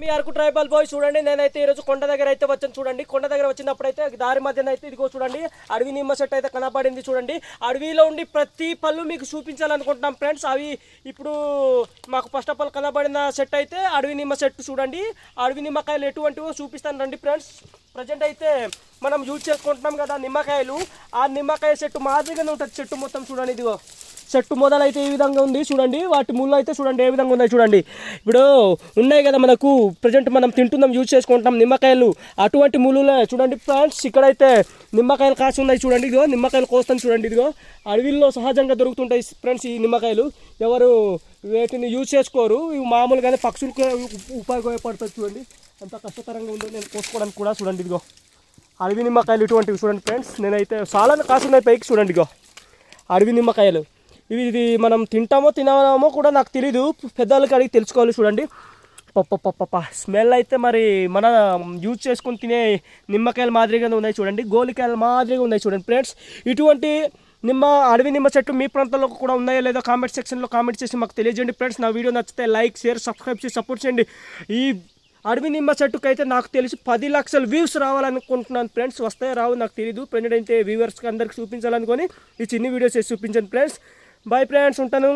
మీ Araku tribal bye చూడండి నేనైతే ఈరోజు కొండ దగ్గర అయితే వచ్చాను చూడండి. కొండ దగ్గర వచ్చినప్పుడు అయితే దారి మధ్యన అయితే ఇదిగో చూడండి అడవి నిమ్మ చెట్టు అయితే కనపడింది చూడండి. అడవిలో ఉండి ప్రతి పళ్ళు మీకు చూపించాలనుకుంటున్నాం ఫ్రెండ్స్. అవి ఇప్పుడు మాకు ఫస్ట్ ఆఫ్ ఆల్ కనబడిన సెట్ అయితే అడవి నిమ్మ చెట్టు చూడండి. అడవి నిమ్మకాయలు ఎటువంటివో చూపిస్తాను రండి ఫ్రెండ్స్. ప్రజెంట్ అయితే మనం యూజ్ చేసుకుంటున్నాం కదా నిమ్మకాయలు. ఆ నిమ్మకాయ చెట్టు మాదిరిగానే ఉంటుంది చెట్టు మొత్తం చూడండి ఇదిగో. చెట్టు మొదలు అయితే ఈ విధంగా ఉంది. చూడండి వాటి ముళ్ళు అయితే చూడండి ఏ విధంగా ఉన్నాయి చూడండి. ఇప్పుడు ఉన్నాయి కదా మనకు ప్రజెంట్ మనం తింటున్నాం యూజ్ చేసుకుంటాం నిమ్మకాయలు. అటువంటి ముళ్ళులే. చూడండి ఫ్రెండ్స్ ఇక్కడైతే నిమ్మకాయలు కాసి ఉన్నాయి చూడండి. ఇదిగో నిమ్మకాయలు కోస్తాను చూడండి. ఇదిగో అడవిల్లో సహజంగా దొరుకుతుంటాయి ఫ్రెండ్స్ ఈ నిమ్మకాయలు. ఎవరు వీటిని యూజ్ చేసుకోరు. ఇవి మామూలుగానే పక్షులకు ఉపయోగపడుతుంది చూడండి. ఎంత కష్టతరంగా ఉందో నేను కోసుకోవడానికి కూడా చూడండి. ఇదిగో అడవి నిమ్మకాయలు ఇటువంటివి చూడండి ఫ్రెండ్స్ నేనైతే చాలా కాసున్నాయి పైకి చూడండి. ఇగో అడవి నిమ్మకాయలు. ఇవి ఇది మనం తింటామో తినామో కూడా నాకు తెలీదు. పెద్దవాళ్ళకి అడిగి తెలుసుకోవాలి చూడండి. పప్ప పప్ప స్మెల్ అయితే మరి మన యూజ్ చేసుకొని తినే నిమ్మకాయల మాదిరిగానే ఉన్నాయి చూడండి. గోలికాయల మాదిరిగా ఉన్నాయి చూడండి ఫ్రెండ్స్. ఇటువంటి నిమ్మ అడవి నిమ్మ చెట్టు మీ ప్రాంతంలో కూడా ఉన్నాయో లేదో కామెంట్ సెక్షన్లో కామెంట్ చేసి మాకు తెలియజేయండి ఫ్రెండ్స్. నా వీడియో నచ్చితే లైక్ షేర్ సబ్స్క్రైబ్ చేసి సపోర్ట్ చేయండి. ఈ అడవి నిమ్మ చెట్టుకు అయితే నాకు తెలిసి పది లక్షల వ్యూస్ రావాలనుకుంటున్నాను ఫ్రెండ్స్. వస్తాయో రావు నాకు తెలియదు ఫ్రెండ్ అయితే వ్యూవర్స్కి అందరికి చూపించాలనుకొని ఈ చిన్ని వీడియోస్ చేసి చూపించాను ఫ్రెండ్స్. బాయ్ ఫ్రెండ్స్ ఉంటాను.